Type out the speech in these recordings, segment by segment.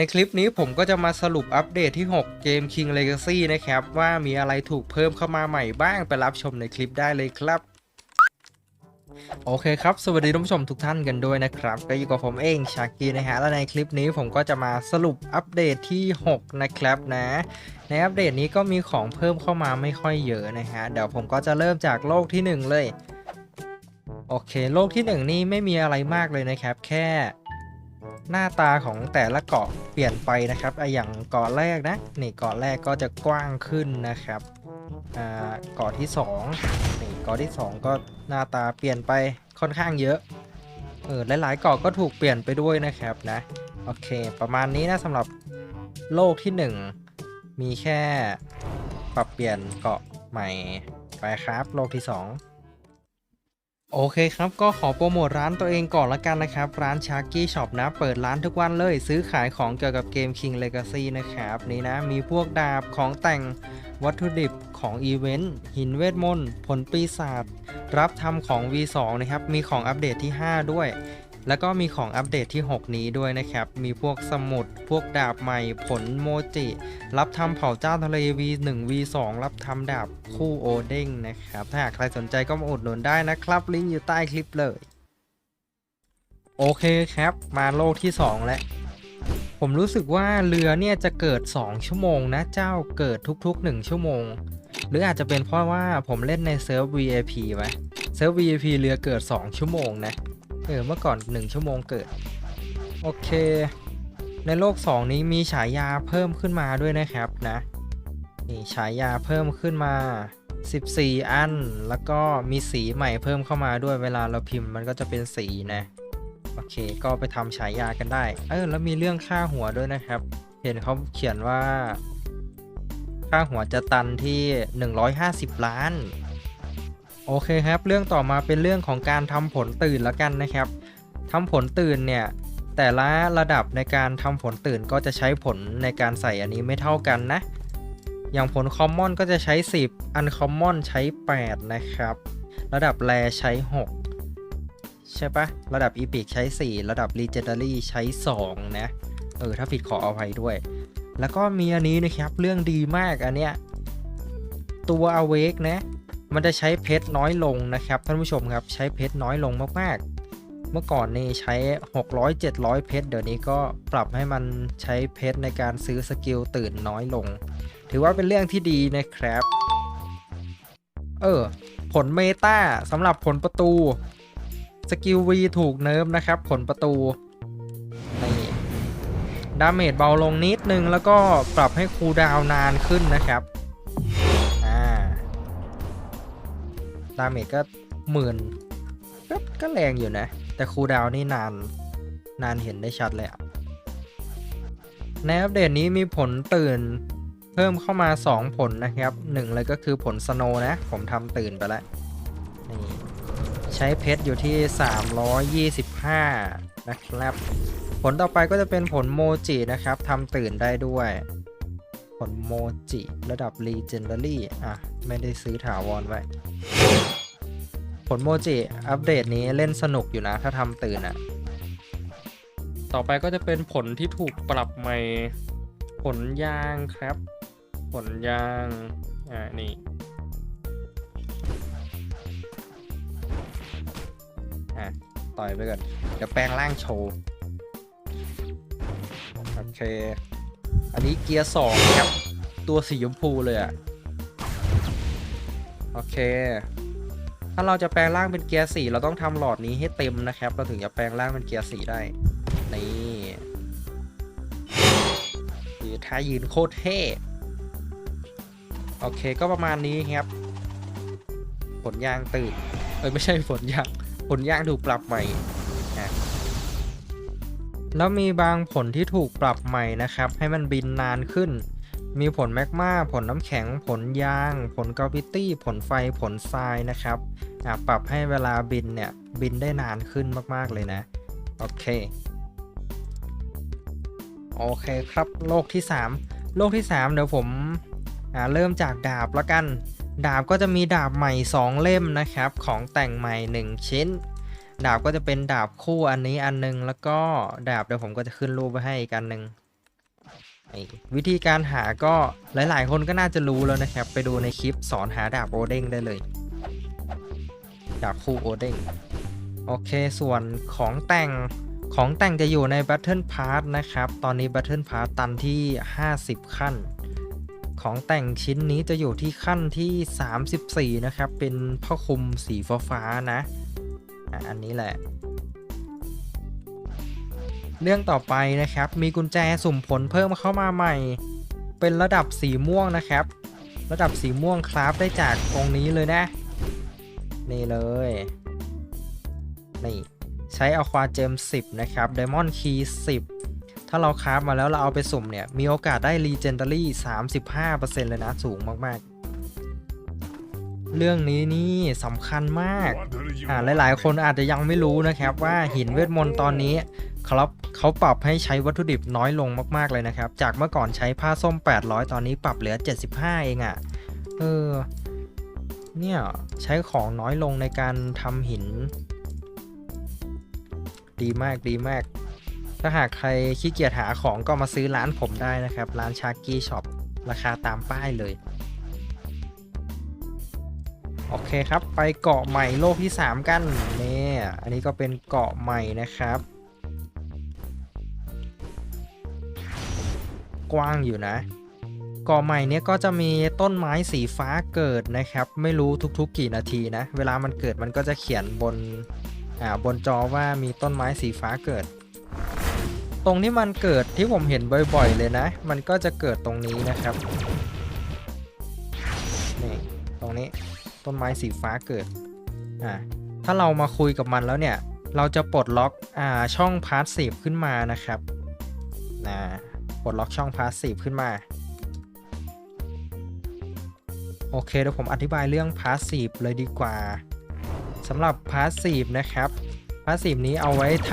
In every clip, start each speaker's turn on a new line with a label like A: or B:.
A: ในคลิปนี้ผมก็จะมาสรุปอัปเดตที่ 6 เกม King Legacy นะครับ ว่ามีอะไรถูกเพิ่มเข้ามาใหม่บ้างไปรับชมในคลิปได้เลยครับโอเคครับ สวัสดีท่านผู้ชมทุกท่านกันด้วยนะครับ ก็อยู่กับผมเองชากีนะฮะ และในคลิปนี้ผมก็จะมาสรุปอัปเดตที่ 6 นะครับนะ ในอัปเดตนี้ก็มีของเพิ่มเข้ามาไม่ค่อยเยอะนะฮะ เดี๋ยวผมก็จะเริ่มจากโลกที่ 1 เลย โอเค โลกที่ 1 นี่ไม่มีอะไรมากเลยนะครับ แค่ หน้าตาของแต่ละเกาะเปลี่ยนไปนะครับอย่างเกาะแรกนะนี่เกาะแรกก็จะกว้างขึ้นนะครับอ่าเกาะที่2นี่เกาะที่ 2 ก็หน้าตาเปลี่ยนไปค่อนข้างเยอะเออหลายๆเกาะก็ถูกเปลี่ยนไปด้วยนะครับนะโอเค ประมาณนี้นะสำหรับโลกที่ 1 มีแค่ปรับเปลี่ยนเกาะใหม่ไปครับ โลกที่ 2 โอเคครับ ก็ขอโปรโมทร้านตัวเองก่อนละกันนะครับ ร้านชาร์กี้ช็อปนะ เปิดร้านทุกวันเลย ซื้อขายของเกี่ยวกับเกม King Legacy นะครับ นี่นะ มีพวกดาบของแต่งวัตถุดิบของอีเวนต์ หินเวทมนต์ ผลปีศาจรับทำของ V2 นะครับ มีของอัปเดตที่ 5 ด้วย แล้วก็มีของอัปเดตที่ 6 นี้ด้วยนะครับ มีพวกสมุด พวกดาบใหม่ผลโมจิ รับทำเผ่าเจ้าทะเล V1 V2 รับทำดาบคู่โอเด้งนะครับ ถ้าหากใครสนใจก็มาอุดหนุนได้นะครับ ลิงก์อยู่ใต้คลิปเลย โอเคครับ มาโลกที่ 2 แล้วผมรู้สึกว่าเรือเนี่ยจะเกิด 2 ชั่วโมงนะเจ้าเกิดทุกๆ 1 ชั่วโมง หรืออาจจะเป็นเพราะว่าผมเล่นในเซิร์ฟ VIP ไว้เซิร์ฟ VIP เรือเกิด 2 ชั่วโมงนะ เออเมื่อก่อน 1 ชั่วโมงเกิด โอเค ในโลก 2 นี้มีฉายาเพิ่มขึ้นมาด้วยนะครับนะนี่ฉายาเพิ่มขึ้นมา 14 อัน แล้วก็มีสีใหม่เพิ่มเข้ามาด้วยเวลาเราพิมพ์มันก็จะเป็นสีนะ โอเค ก็ไปทำฉายากันได้ เออ แล้วมีเรื่องค่าหัวด้วยนะครับ เห็นเขาเขียนว่า ค่าหัวจะตันที่ 150 ล้าน โอเคครับ เรื่องต่อมาเป็นเรื่องของการทำผลตื่นแล้วกันนะครับทำผลตื่นเนี่ยแต่ละระดับในการทำผลตื่นก็จะใช้ผลในการใส่อันนี้ไม่เท่ากันนะ อย่างผลคอมมอนก็จะใช้ 10 อันคอมมอนใช้ 8 นะครับ ระดับแรใช้ 6 ใช่ปะระดับอีพิกใช้ 4 ระดับ Legendary ใช้ 2 นะ เออ ถ้าผิดขออภัยด้วย แล้วก็มีอันนี้นะครับ เรื่องดีมากอันเนี้ย ตัว Awake นะ มันจะใช้เพชรน้อยลงนะครับท่านผู้ชมครับใช้เพชรน้อยลงมากๆ เมื่อก่อนนี่ใช้ 600 700 เพชรเดี๋ยวนี้ก็ปรับให้มันใช้เพชรในการซื้อสกิลตื่นน้อยลง ถือว่าเป็นเรื่องที่ดีนะครับ เออ ผลเมตาสำหรับผลประตูสกิล V ถูกเนิร์ฟนะครับ ผลประตูนี่ดาเมจเบาลงนิดนึงแล้วก็ปรับให้คูลดาวนานขึ้นนะครับ ดาเมจก็หมื่นก็ก็แรงอยู่นะ แต่คูดาวนี่นาน นานเห็นได้ชัดเลยอะในอัปเดตนี้มีผลตื่นเพิ่มเข้ามา 2 ผลนะครับหนึ่งเลยก็คือผลสโนนะ ผมทำตื่นไปแล้วนี่ใช้เพชรอยู่ที่ 325 นะครับ ผลต่อไปก็จะเป็นผลโมจินะครับทำตื่นได้ด้วย ผลโมจิระดับ Legendary อะ ไม่ได้ซื้อถาวรไว้ ผลโมจิอัปเดตนี้เล่นสนุกอยู่นะ ถ้าทำตื่นอะ่ะต่อไปก็จะเป็นผลที่ถูกปรับใหม่ ผลยางครับ ผลยาง อ่า นี่อะต่อยไปก่อน เดี๋ยวแปลงร่างโชว์โอเค อันนี้เกียร์สองครับ ตัวสีชมพูเลยอะ โอเค ถ้าเราจะแปลงร่างเป็นเกียร์สี่เราต้องทำหลอดนี้ให้เต็มนะครับ เราถึงจะแปลงร่างเป็นเกียร์สี่ได้ นี่ดีท่ายืนโคตรเท่โอเคก็ประมาณนี้ครับ ผลยางตื่น เอ้ยไม่ใช่ผลยาง ผลยางถูกปรับใหม่แล้วมีบางผลที่ถูกปรับใหม่นะครับ ให้มันบินนานขึ้น มีผลแมกมาผลน้ำแข็ง ผลยาง ผลกราวิตี้ ผลไฟ ผลทรายนะครับอะปรับให้เวลาบินเนี่ย บินได้นานขึ้นมาก ๆ เลยนะ โอเค โอเคครับ โลกที่ 3 โลกที่ 3 เดี๋ยวผมอ่าเริ่มจากดาบละกัน ดาบก็จะมีดาบใหม่ 2 เล่มนะครับ ของแต่งใหม่ 1 ชิ้น ดาบก็จะเป็นดาบคู่อันนี้อันนึง แล้วก็ดาบเดี๋ยวผมก็จะขึ้นรูปไว้ให้อีกอันหนึ่ง วิธีการหาก็หลายๆ คนก็น่าจะรู้แล้วนะครับ ไปดูในคลิปสอนหาดาบโอเด้งได้เลย ดาบคู่โอเด้งโอเค ส่วนของแต่งของแต่งจะอยู่ใน Battle Pass นะครับ ตอนนี้ Battle Pass ตันที่ 50 ขั้น ของแต่งชิ้นนี้จะอยู่ที่ขั้นที่ 34 นะครับ เป็นผ้าคลุมสีฟ้าๆนะอะอันนี้แหละ เรื่องต่อไปนะครับ มีกุญแจสุ่มผลเพิ่มเข้ามาใหม่ เป็นระดับสีม่วงนะครับ ระดับสีม่วงคราฟได้จากตรงนี้เลยนะ นี่เลยนี่ใช้อควาเจม10 นะครับ Diamond Key 10 ถ้าเราคราฟมาแล้วเราเอาไปสุ่มเนี่ย มีโอกาสได้ Legendary 35%เลยนะ สูงมากๆ เรื่องนี้นี่สำคัญมาก อ่าหลายๆ คนอาจจะยังไม่รู้นะครับว่าหินเวทมนต์ตอนนี้ ครับเขาปรับให้ใช้วัตถุดิบน้อยลงมากๆเลยนะครับ จากเมื่อก่อนใช้ผ้าส้ม 800 ตอนนี้ปรับเหลือ 75 เองอะ่ะ เออ เนี่ยใช้ของน้อยลงในการทำหิน ดีมากดีมาก ถ้าหากใครขี้เกียจหาของก็มาซื้อร้านผมได้นะครับ ร้านชากี้ช็อปราคาตามป้ายเลย โอเคครับ ไปเกาะใหม่โลกที่ 3 กันเนี่ยอันนี้ก็เป็นเกาะใหม่นะครับ กว้างอยู่นะเกาะใหม่เนี้ยก็จะมีต้นไม้สีฟ้าเกิดนะครับ ไม่รู้ทุกๆกี่นาทีนะ เวลามันเกิดมันก็จะเขียนบนอ่าบนจอว่ามีต้นไม้สีฟ้าเกิด ตรงที่มันเกิดที่ผมเห็นบ่อยๆเลยนะ มันก็จะเกิดตรงนี้นะครับนี่ตรงนี้ต้นไม้สีฟ้าเกิดอ่าถ้าเรามาคุยกับมันแล้วเนี่ย เราจะปลดล็อกอ่าช่องพาสซีฟขึ้นมานะครับนะ ปลดล็อกช่องพาสซีฟขึ้นมา โอเคเดี๋ยวผมอธิบายเรื่องพาสซีฟเลยดีกว่าสำหรับพาสซีฟนะครับพาสซีฟนี้เอาไว้ท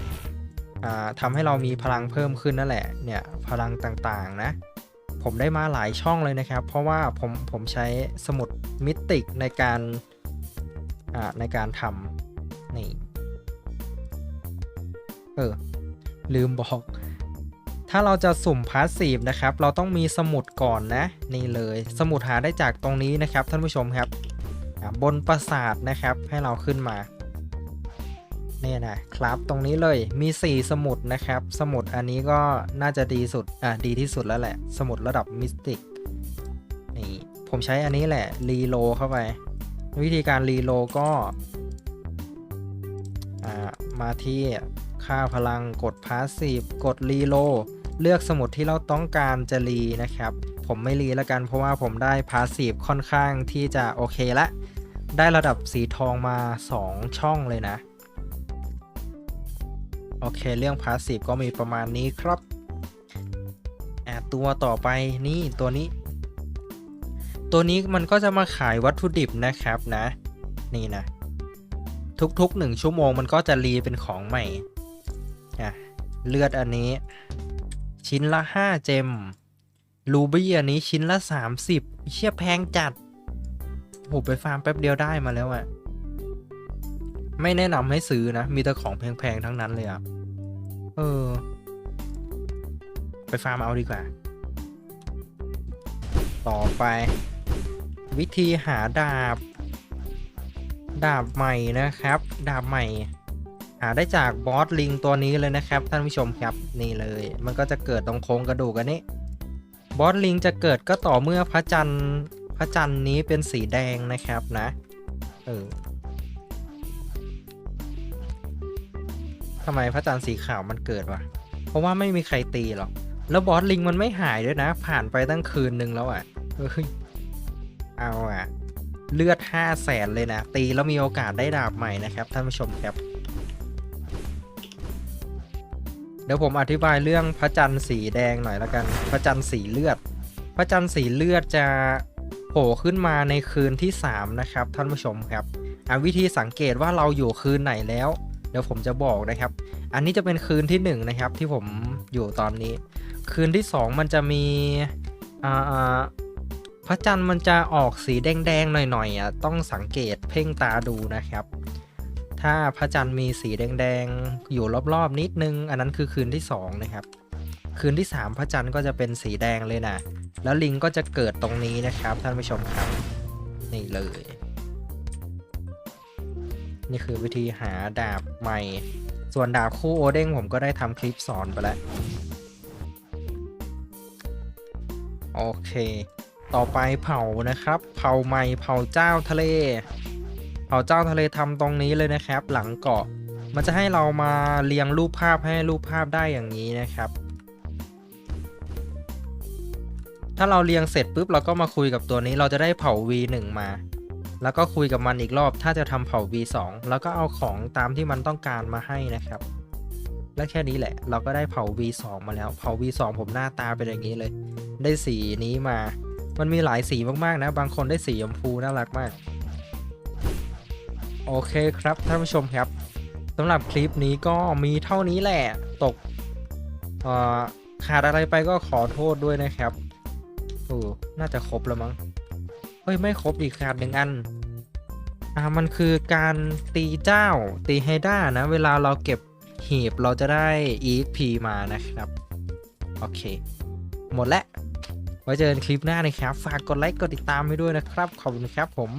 A: ำทำให้เรามีพลังเพิ่มขึ้นนั่นแหละเนี่ยพลังต่างๆนะผมได้มาหลายช่องเลยนะครับ เพราะว่าผมผมใช้สมุดมิติกในการในการทำนี่เออลืมบอก ถ้าเราจะสุ่มพาสซีฟนะครับ เราต้องมีสมุดก่อนนะ นี่เลย สมุดหาได้จากตรงนี้นะครับ ท่านผู้ชมครับบนปราสาทนะครับให้เราขึ้นมาเนี่ยนะครับตรงนี้เลยมี 4 สมุดนะครับ สมุดอันนี้ก็น่าจะดีสุดอะดีที่สุดแล้วแหละ สมุดระดับมิสติกนี่ผมใช้อันนี้แหละรีโลเข้าไป วิธีการรีโลก็อ่ามาที่ค่าพลังกดพาสซีฟกดรีโล เลือกสมุดที่เราต้องการจะรีนะครับ ผมไม่รีแล้วกันเพราะว่าผมได้พาสซีฟค่อนข้างที่จะโอเคละ ได้ระดับสีทองมา 2 ช่องเลยนะ โอเค เรื่องพาสซีฟก็มีประมาณนี้ครับตัวต่อไปนี่ตัวนี้ ตัวนี้มันก็จะมาขายวัตถุดิบนะครับนะ นี่นะ ทุกๆหนึ่งชั่วโมงมันก็จะรีเป็นของใหม่อะเลือดอันนี้ ชิ้นละ 5 เจมรูบี้อันนี้ชิ้นละ 30 เชี่ยแพงจัดโหไปฟาร์มแป๊บเดียวได้มาแล้วอะไม่แนะนำให้ซื้อนะ มีแต่ของแพงๆทั้งนั้นเลยอะเออ ไปฟาร์มเอาดีกว่า ต่อไป วิธีหาดาบ ดาบใหม่นะครับ ดาบใหม่ หาได้จากบอสลิงตัวนี้เลยนะครับ ท่านผู้ชมครับนี่เลย มันก็จะเกิดตรงโครงกระดูกอันนี้บอสลิงจะเกิดก็ต่อเมื่อพระจันทร์พระจันทร์นี้เป็นสีแดงนะครับนะเออทำไมพระจันทร์สีขาวมันเกิดวะเพราะว่าไม่มีใครตีหรอกแล้วบอสลิงมันไม่หายด้วยนะ ผ่านไปตั้งคืนหนึ่งแล้วอะ่ะเฮ้ยเอาอะ เลือด5 0 0แสนเลยนะ ตีแล้วมีโอกาสได้ดาบใหม่นะครับท่านผู้ชมครับ เดี๋ยวผมอธิบายเรื่องพระจันทร์สีแดงหน่อยละกัน พระจันทร์สีเลือด พระจันทร์สีเลือดจะโผล่ขึ้นมาในคืนที่ 3 นะครับ ท่านผู้ชมครับอะวิธีสังเกตว่าเราอยู่คืนไหนแล้ว เดี๋ยวผมจะบอกนะครับ อันนี้จะเป็นคืนที่ 1 นะครับที่ผมอยู่ตอนนี้ คืนที่ 2 มันจะมีพระจันทร์มันจะออกสีแดงๆหน่อยๆอะต้องสังเกตเพ่งตาดูนะครับ ถ้าพระจันทร์มีสีแดงๆ อยู่รอบๆนิดนึง อันนั้นคือคืนที่ 2 นะครับ คืนที่ 3 พระจันทร์ก็จะเป็นสีแดงเลยนะ แล้วลิงก็จะเกิดตรงนี้นะครับ ท่านผู้ชมครับ นี่เลย นี่คือวิธีหาดาบใหม่ ส่วนดาบคู่โอเด้งผมก็ได้ทำคลิปสอนไปแล้ว โอเค ต่อไปเผานะครับ เผาใหม่เผาเจ้าทะเล เผาเจ้าทะเลทำตรงนี้เลยนะครับ หลังเกาะมันจะให้เรามาเรียงรูปภาพให้รูปภาพได้อย่างนี้นะครับ ถ้าเราเรียงเสร็จปุ๊บเราก็มาคุยกับตัวนี้เราจะได้เผา V1 มา แล้วก็คุยกับมันอีกรอบ ถ้าจะทำเผา V2 แล้วก็เอาของตามที่มันต้องการมาให้นะครับ และแค่นี้แหละ เราก็ได้เผา V2 มาแล้วเผา V2 ผมหน้าตาเป็นอย่างนี้เลย ได้สีนี้มา มันมีหลายสีมากๆนะ บางคนได้สีชมพูน่ารักมาก โอเคครับท่านผู้ชมครับสำหรับคลิปนี้ก็มีเท่านี้แหละตกขาดอะไรไปก็ขอโทษด้วยนะครับโอ้น่าจะครบแล้วมั้งเฮ้ยไม่ครบอีกขาดหนึ่งอันอ่ามันคือการตีเจ้าตีไฮด้านะ เวลาเราเก็บหีบเราจะได้ EXP มานะครับ โอเค หมดแล้วไว้เจอกันคลิปหน้านะครับ ฝากกดไลค์กดติดตามให้ด้วยนะครับ ขอบคุณครับผม